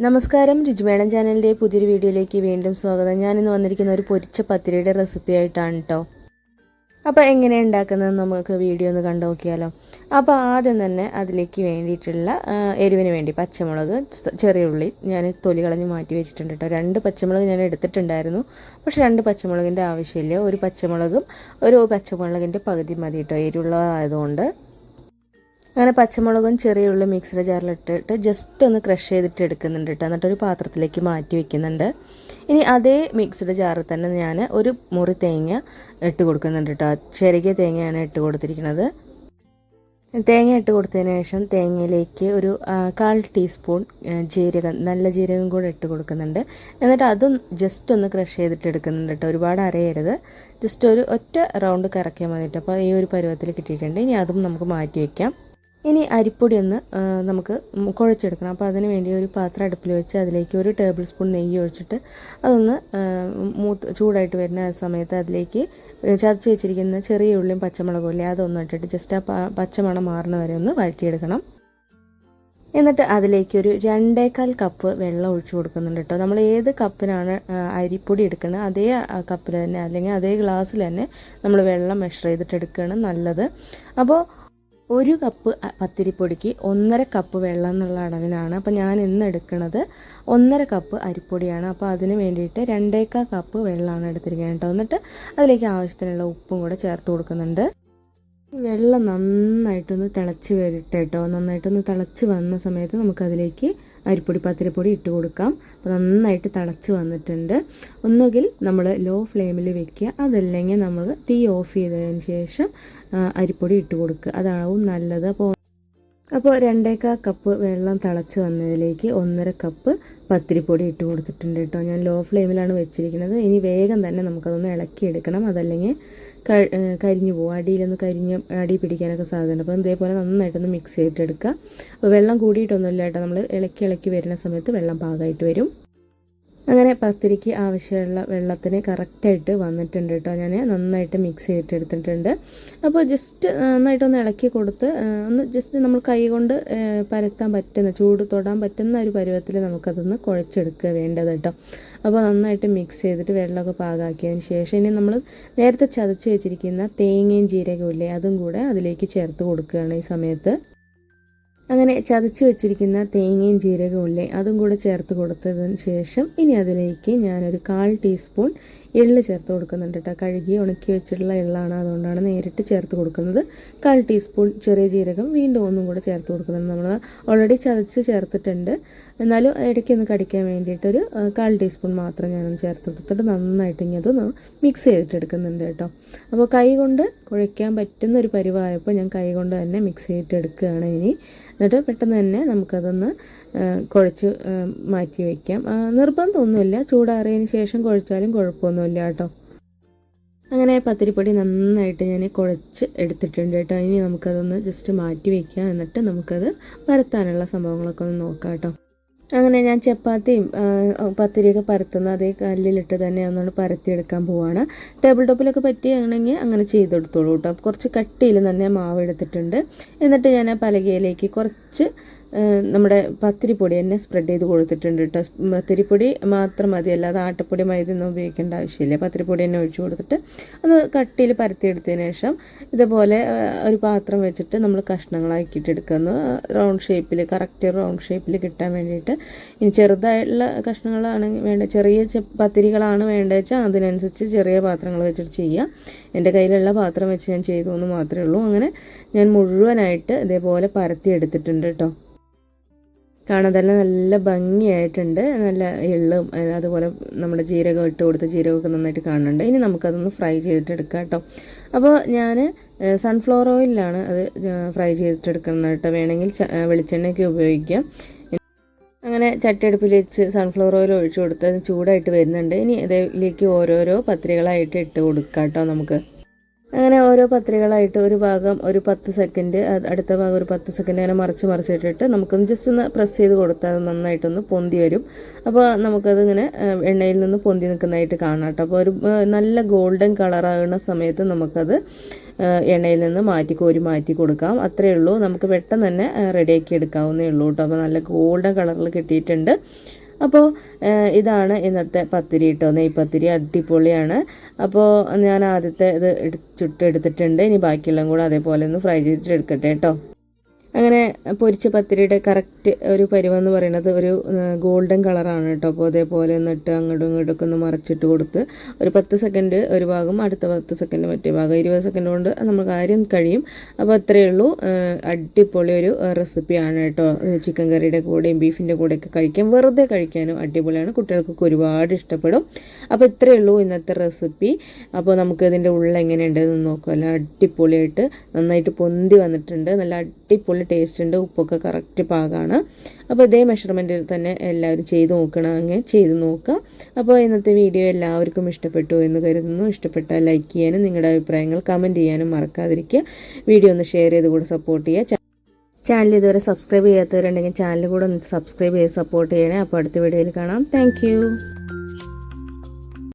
നമസ്കാരം. രുചിമേളം ചാനലിന്റെ പുതിയൊരു വീഡിയോയിലേക്ക് വീണ്ടും സ്വാഗതം. ഞാൻ ഇന്ന് വന്നിരിക്കുന്ന ഒരു പൊരിച്ച പത്തിരിയുടെ റെസിപ്പി ആയിട്ടാണ് കേട്ടോ അപ്പോൾ എങ്ങനെ ഉണ്ടാക്കുന്നത് നമുക്ക് വീഡിയോ ഒന്ന് കണ്ടു നോക്കിയാലോ. അപ്പോൾ ആദ്യം തന്നെ അതിലേക്ക് വേണ്ടിയിട്ടുള്ള എരിവിന് വേണ്ടി പച്ചമുളക് ചെറിയ ഉള്ളി ഞാൻ തൊലി കളഞ്ഞ് മാറ്റി വെച്ചിട്ടുണ്ട് കേട്ടോ രണ്ട് പച്ചമുളക് ഞാൻ എടുത്തിട്ടുണ്ടായിരുന്നു. പക്ഷെ രണ്ട് പച്ചമുളകിന്റെ ആവശ്യമില്ല. ഒരു പച്ചമുളകും ഒരു പച്ചമുളകിന്റെ പകുതി മതി കേട്ടോ എരിവുള്ളതായതുകൊണ്ട് അങ്ങനെ പച്ചമുളകും ചെറിയ ഉള്ളി മിക്സിയുടെ ജാറിലിട്ടിട്ട് ജസ്റ്റ് ഒന്ന് ക്രഷ് ചെയ്തിട്ട് എടുക്കുന്നുണ്ട് കേട്ടോ എന്നിട്ടൊരു പാത്രത്തിലേക്ക് മാറ്റി വെക്കുന്നുണ്ട്. ഇനി അതേ മിക്സിയുടെ ജാറിൽ തന്നെ ഞാൻ ഒരു മുറി തേങ്ങ ഇട്ട് കൊടുക്കുന്നുണ്ട് കേട്ടോ ചെറിയ തേങ്ങയാണ് ഇട്ട് കൊടുത്തിരിക്കുന്നത്. തേങ്ങ ഇട്ട് കൊടുത്തതിന് ശേഷം തേങ്ങയിലേക്ക് ഒരു കാൽ ടീസ്പൂൺ ജീരകം നല്ല ജീരകം കൂടെ ഇട്ട് കൊടുക്കുന്നുണ്ട്. എന്നിട്ട് അതും ജസ്റ്റ് ഒന്ന് ക്രഷ് ചെയ്തിട്ട് എടുക്കുന്നുണ്ട് കേട്ടോ ഒരുപാട് അരയരുത്. ജസ്റ്റ് ഒരു ഒറ്റ റൗണ്ട് കറക്കിയാൽ മതി അപ്പോൾ ഈ ഒരു പരുവത്തിൽ കിട്ടിയിട്ടുണ്ട്. ഇനി അതും നമുക്ക് മാറ്റി വയ്ക്കാം ഇനി അരിപ്പൊടി ഒന്ന് നമുക്ക് കുഴച്ചെടുക്കണം. അപ്പോൾ അതിന് വേണ്ടി ഒരു പാത്രം അടുപ്പിൽ വെച്ച് അതിലേക്ക് ഒരു ടേബിൾ സ്പൂൺ നെയ്യ് ഒഴിച്ചിട്ട് അതൊന്ന് മൂത്ത് ചൂടായിട്ട് വരുന്ന സമയത്ത് അതിലേക്ക് ചതച്ച് വെച്ചിരിക്കുന്ന ചെറിയ ഉള്ളിയും പച്ചമുളകും ഇല്ലേ അതൊന്നും ഇട്ടിട്ട് ജസ്റ്റ് ആ പച്ചമണം മാറുന്ന വരെ ഒന്ന് വഴറ്റിയെടുക്കണം. എന്നിട്ട് അതിലേക്ക് ഒരു രണ്ടേകാൽ കപ്പ് വെള്ളം ഒഴിച്ചു കൊടുക്കുന്നുണ്ട് കേട്ടോ നമ്മൾ ഏത് കപ്പിനാണ് അരിപ്പൊടി എടുക്കുന്നത് അതേ കപ്പിൽ തന്നെ അല്ലെങ്കിൽ അതേ ഗ്ലാസ്സിൽ തന്നെ നമ്മൾ വെള്ളം മെഷർ ചെയ്തിട്ട് എടുക്കുകയാണ് നല്ലത്. അപ്പോൾ ഒരു കപ്പ് പത്തിരിപ്പൊടിക്ക് ഒന്നര കപ്പ് വെള്ളം എന്നുള്ള അളവിലാണ്. അപ്പോൾ ഞാൻ ഇന്ന് എടുക്കുന്നത് ഒന്നര കപ്പ് അരിപ്പൊടിയാണ്. അപ്പോൾ അതിന് വേണ്ടിയിട്ട് രണ്ടേക്കാ കപ്പ് വെള്ളമാണ് എടുത്തിരിക്കുന്നത് കേട്ടോ. എന്നിട്ട് അതിലേക്ക് ആവശ്യത്തിനുള്ള ഉപ്പും കൂടെ ചേർത്ത് കൊടുക്കുന്നുണ്ട്. വെള്ളം നന്നായിട്ടൊന്ന് തിളച്ച് വരട്ടെ കേട്ടോ. നന്നായിട്ടൊന്ന് തിളച്ച് വന്ന സമയത്ത് നമുക്കതിലേക്ക് അരിപ്പൊടി പത്തിരിപ്പൊടി ഇട്ട് കൊടുക്കാം. അപ്പോൾ നന്നായിട്ട് തിളച്ച് വന്നിട്ടുണ്ട്. ഒന്നുകിൽ നമ്മൾ ലോ ഫ്ലെയിമിൽ വെക്കുക അതല്ലെങ്കിൽ നമ്മൾ തീ ഓഫ് ചെയ്തതിന് ശേഷം അരിപ്പൊടി ഇട്ട് കൊടുക്കുക. അതാവും നല്ലത്. അപ്പോൾ അപ്പോൾ രണ്ടേക്കാ കപ്പ് വെള്ളം തിളച്ച് വന്നതിലേക്ക് ഒന്നര കപ്പ് പത്തിരിപ്പൊടി ഇട്ട് കൊടുത്തിട്ടുണ്ട് കേട്ടോ. ഞാൻ ലോ ഫ്ലെയിമിലാണ് വെച്ചിരിക്കുന്നത്. ഇനി വേഗം തന്നെ നമുക്കതൊന്ന് ഇളക്കിയെടുക്കണം. അതല്ലെങ്കിൽ കരിഞ്ഞു പോകും. അടിയിലൊന്ന് കരിഞ്ഞ് അടി പിടിക്കാനൊക്കെ സാധ്യതയുണ്ട്. അപ്പോൾ ഇതേപോലെ നന്നായിട്ടൊന്ന് മിക്സ് ചെയ്തിട്ടെടുക്കുക. അപ്പോൾ വെള്ളം കൂടിയിട്ടൊന്നുമില്ല കേട്ടോ. നമ്മൾ ഇളക്കി ഇളക്കി വരുന്ന സമയത്ത് വെള്ളം പാകമായിട്ട് വരും. അങ്ങനെ പത്തിരിക്ക് ആവശ്യമുള്ള വെള്ളത്തിന് കറക്റ്റായിട്ട് വന്നിട്ടുണ്ട് കേട്ടോ. ഞാൻ നന്നായിട്ട് മിക്സ് ചെയ്തിട്ട് എടുത്തിട്ടുണ്ട് അപ്പോൾ ജസ്റ്റ് നന്നായിട്ടൊന്ന് ഇളക്കി കൊടുത്ത് ഒന്ന് ജസ്റ്റ് നമ്മൾ കൈ കൊണ്ട് പരത്താൻ പറ്റുന്ന ചൂട് തൊടാൻ പറ്റുന്ന ഒരു പരുവത്തിൽ നമുക്കതൊന്ന് കുഴച്ചെടുക്കുക വേണ്ടത് കേട്ടോ. അപ്പോൾ നന്നായിട്ട് മിക്സ് ചെയ്തിട്ട് വെള്ളമൊക്കെ പാകാക്കിയതിന് ശേഷം ഇനി നമ്മൾ നേരത്തെ ചതച്ച് വെച്ചിരിക്കുന്ന തേങ്ങയും ജീരകവും ഇല്ലേ അതും കൂടെ അതിലേക്ക് ചേർത്ത് കൊടുക്കുകയാണ് ഈ സമയത്ത്. അങ്ങനെ ചതച്ച് വെച്ചിരിക്കുന്ന തേങ്ങയും ജീരകവും ഇല്ലേ അതും കൂടെ ചേർത്ത് കൊടുത്തതിന് ശേഷം ഇനി അതിലേക്ക് ഞാനൊരു കാൽ ടീസ്പൂൺ എള്ള് ചേർത്ത് കൊടുക്കുന്നുണ്ട് കേട്ടോ. കഴുകി ഉണക്കി വെച്ചിട്ടുള്ള എള്ളാണ് അതുകൊണ്ടാണ് നേരിട്ട് ചേർത്ത് കൊടുക്കുന്നത്. കാൽ ടീസ്പൂൺ ചെറിയ ജീരകം വീണ്ടും ഒന്നും കൂടെ ചേർത്ത് കൊടുക്കുന്നുണ്ട്. നമ്മൾ ഓൾറെഡി ചതച്ച് ചേർത്തിട്ടുണ്ട്. എന്നാലും ഇടയ്ക്കൊന്ന് കടിക്കാൻ വേണ്ടിയിട്ടൊരു കാൽ ടീസ്പൂൺ മാത്രം ഞാനൊന്ന് ചേർത്ത് കൊടുത്തിട്ട് നന്നായിട്ട് ഇനി അതൊന്ന് മിക്സ് ചെയ്തിട്ട് എടുക്കുന്നുണ്ട് കേട്ടോ. അപ്പോൾ കൈ കൊണ്ട് കുഴയ്ക്കാൻ പറ്റുന്ന ഒരു പരിവായപ്പോൾ ഞാൻ കൈ കൊണ്ട് തന്നെ മിക്സ് ചെയ്തിട്ട് എടുക്കുകയാണ് ഇനി. എന്നിട്ട് പെട്ടെന്ന് തന്നെ നമുക്കതൊന്ന് കുഴച്ച് മാറ്റി വയ്ക്കാം നിർബന്ധമൊന്നുമില്ല. ചൂടാറിയതിന് ശേഷം കുഴച്ചാലും കുഴപ്പമൊന്നുമില്ല കേട്ടോ. അങ്ങനെ പത്തിരിപ്പൊടി നന്നായിട്ട് ഞാൻ കുഴച്ച് എടുത്തിട്ടുണ്ട് കേട്ടോ. ഇനി നമുക്കതൊന്ന് ജസ്റ്റ് മാറ്റി വയ്ക്കാം എന്നിട്ട് നമുക്കത് പരത്താനുള്ള സംഭവങ്ങളൊക്കെ ഒന്ന് നോക്കാം കേട്ടോ. അങ്ങനെ ഞാൻ ചപ്പാത്തിയും പത്തിരിയൊക്കെ പരത്തുന്ന അതേ കല്ലിലിട്ട് തന്നെ ഒന്നുകൊണ്ട് പരത്തിയെടുക്കാൻ പോവാണ്. ടേബിൾ ടോപ്പിലൊക്കെ പറ്റിയാണെങ്കിൽ അങ്ങനെ ചെയ്തെടുത്തോളൂ കേട്ടോ. കുറച്ച് കട്ടിയിൽ തന്നെ മാവ് എടുത്തിട്ടുണ്ട്. എന്നിട്ട് ഞാൻ ആ പലകയിലേക്ക് കുറച്ച് നമ്മുടെ പത്തിരിപ്പൊടി തന്നെ സ്പ്രെഡ് ചെയ്ത് കൊടുത്തിട്ടുണ്ട് കേട്ടോ പത്തിരിപ്പൊടി മാത്രം മതി. അല്ലാതെ ആട്ടപ്പൊടി മൈദ ഒന്നും ഉപയോഗിക്കേണ്ട ആവശ്യമില്ല. പത്തിരിപ്പൊടി തന്നെ ഒഴിച്ചു കൊടുത്തിട്ട് അത് കട്ടിയിൽ പരത്തിയെടുത്തതിന് ശേഷം ഇതുപോലെ ഒരു പാത്രം വെച്ചിട്ട് നമ്മൾ കഷ്ണങ്ങളാക്കിയിട്ട് എടുക്കുന്നു. റൗണ്ട് ഷേപ്പിൽ കറക്റ്റ് റൗണ്ട് ഷേപ്പിൽ കിട്ടാൻ വേണ്ടിയിട്ട് ഇനി ചെറുതായിട്ടുള്ള കഷ്ണങ്ങളാണ് വേണ്ട ചെറിയ പത്തിരികളാണ് വേണ്ടത് വെച്ചാൽ അതിനനുസരിച്ച് ചെറിയ പാത്രങ്ങൾ വെച്ചിട്ട് ചെയ്യുക എന്റെ കയ്യിലുള്ള പാത്രം വെച്ച് ഞാൻ ചെയ്തു എന്ന് മാത്രമേ ഉള്ളൂ. അങ്ങനെ ഞാൻ മുഴുവനായിട്ട് ഇതേപോലെ പരത്തി എടുത്തിട്ടുണ്ട് കേട്ടോ കാണാൻ തന്നെ നല്ല ഭംഗിയായിട്ടുണ്ട്. നല്ല എള്ളും അതുപോലെ നമ്മുടെ ജീരകം ഇട്ട് കൊടുത്ത് ജീരകമൊക്കെ നന്നായിട്ട് കാണുന്നുണ്ട്. ഇനി നമുക്കതൊന്ന് ഫ്രൈ ചെയ്തിട്ടെടുക്കാം കേട്ടോ. അപ്പോൾ ഞാൻ സൺഫ്ലവർ ഓയിലാണ് അത് ഫ്രൈ ചെയ്തിട്ടെടുക്കുന്നത് കേട്ടോ. വേണമെങ്കിൽ വെളിച്ചെണ്ണയൊക്കെ ഉപയോഗിക്കാം. അങ്ങനെ ചട്ടിയടുപ്പിൽ വെച്ച് സൺഫ്ലവർ ഓയിൽ ഒഴിച്ചു കൊടുത്ത് ചൂടായിട്ട് വരുന്നുണ്ട്. ഇനി ഇതിലേക്ക് ഓരോരോ പത്രികളായിട്ട് ഇട്ട് കൊടുക്കാം കേട്ടോ നമുക്ക്. അങ്ങനെ ഓരോ പത്രികളായിട്ട് ഒരു ഭാഗം ഒരു പത്ത് സെക്കൻഡ് അടുത്ത ഭാഗം ഒരു പത്ത് സെക്കൻഡ് അങ്ങനെ മറിച്ച് മറിച്ചിട്ടിട്ട് നമുക്കൊന്ന് ജസ്റ്റ് ഒന്ന് പ്രസ് ചെയ്ത് കൊടുത്താൽ അത് നന്നായിട്ടൊന്ന് പൊന്തി വരും. അപ്പോൾ നമുക്കത് ഇങ്ങനെ എണ്ണയിൽ നിന്ന് പൊന്തി നിൽക്കുന്നതായിട്ട് കാണാം കേട്ടോ. അപ്പോൾ ഒരു നല്ല ഗോൾഡൻ കളറാകുന്ന സമയത്ത് നമുക്കത് എണ്ണയിൽ നിന്ന് മാറ്റി കോരി മാറ്റി കൊടുക്കാം. അത്രയേ ഉള്ളൂ. നമുക്ക് പെട്ടെന്ന് തന്നെ റെഡിയാക്കി എടുക്കാവുന്നേ ഉള്ളൂ കേട്ടോ. അപ്പോൾ നല്ല ഗോൾഡൻ കളറിൽ കിട്ടിയിട്ടുണ്ട്. അപ്പോൾ ഇതാണ് ഇന്നത്തെ പത്തിരി കേട്ടോ നെയ്പത്തിരി അടിപൊളിയാണ്. അപ്പോൾ ഞാൻ ആദ്യത്തെ ഇത് ചുട്ടെടുത്തിട്ടുണ്ട്. ഇനി ബാക്കിയെല്ലാം കൂടെ അതേപോലെ ഒന്ന് ഫ്രൈ ചെയ്തിട്ട് എടുക്കട്ടെ കേട്ടോ അങ്ങനെ പൊരിച്ച പത്തിരിയുടെ കറക്റ്റ് ഒരു പരുവെന്ന് പറയുന്നത് ഒരു ഗോൾഡൻ കളറാണ് കേട്ടോ അപ്പോൾ അതേപോലെ എന്നിട്ട് അങ്ങോട്ടും ഇങ്ങോട്ടും ഒക്കെ ഒന്ന് മറച്ചിട്ട് കൊടുത്ത് ഒരു പത്ത് സെക്കൻഡ് ഒരു ഭാഗം അടുത്ത പത്ത് സെക്കൻഡ് മറ്റേ ഭാഗം ഇരുപത് സെക്കൻഡ് കൊണ്ട് നമ്മൾ കാര്യം കഴിയും. അപ്പോൾ അത്രയേ ഉള്ളൂ. അടിപൊളി ഒരു റെസിപ്പിയാണ് കേട്ടോ ചിക്കൻ കറിയുടെ കൂടെയും ബീഫിന്റെ കൂടെയൊക്കെ കഴിക്കാൻ വെറുതെ കഴിക്കാനും അടിപൊളിയാണ്. കുട്ടികൾക്കൊക്കെ ഒരുപാട് ഇഷ്ടപ്പെടും. അപ്പോൾ ഇത്രയേ ഉള്ളൂ ഇന്നത്തെ റെസിപ്പി അപ്പോൾ നമുക്ക് ഇതിന്റെ ഉള്ളിൽ എങ്ങനെയുണ്ടെന്ന് നോക്കാം. അല്ല അടിപൊളിയായിട്ട് നന്നായിട്ട് പൊന്തി വന്നിട്ടുണ്ട്. നല്ല അടിപൊളി ടേസ്റ്റ് ഉണ്ട് ഉപ്പൊക്കെ കറക്റ്റ് പാകമാണ് അപ്പോൾ ഇതേ മെഷർമെന്റിൽ തന്നെ എല്ലാവരും ചെയ്ത് നോക്കണമെങ്കിൽ ചെയ്ത് നോക്കുക. അപ്പോൾ ഇന്നത്തെ വീഡിയോ എല്ലാവർക്കും ഇഷ്ടപ്പെട്ടു എന്ന് കരുതുന്നു. ഇഷ്ടപ്പെട്ടാൽ ലൈക്ക് ചെയ്യാനും നിങ്ങളുടെ അഭിപ്രായങ്ങൾ കമന്റ് ചെയ്യാനും മറക്കാതിരിക്കുക. വീഡിയോ ഒന്ന് ഷെയർ ചെയ്ത് കൂടെ സപ്പോർട്ട് ചെയ്യുക. ചാനൽ ഇതുവരെ സബ്സ്ക്രൈബ് ചെയ്യാത്തവരുണ്ടെങ്കിൽ ചാനൽ കൂടെ ഒന്ന് സബ്സ്ക്രൈബ് ചെയ്ത് സപ്പോർട്ട് ചെയ്യണേ. അപ്പോൾ അടുത്ത വീഡിയോയിൽ കാണാം. താങ്ക്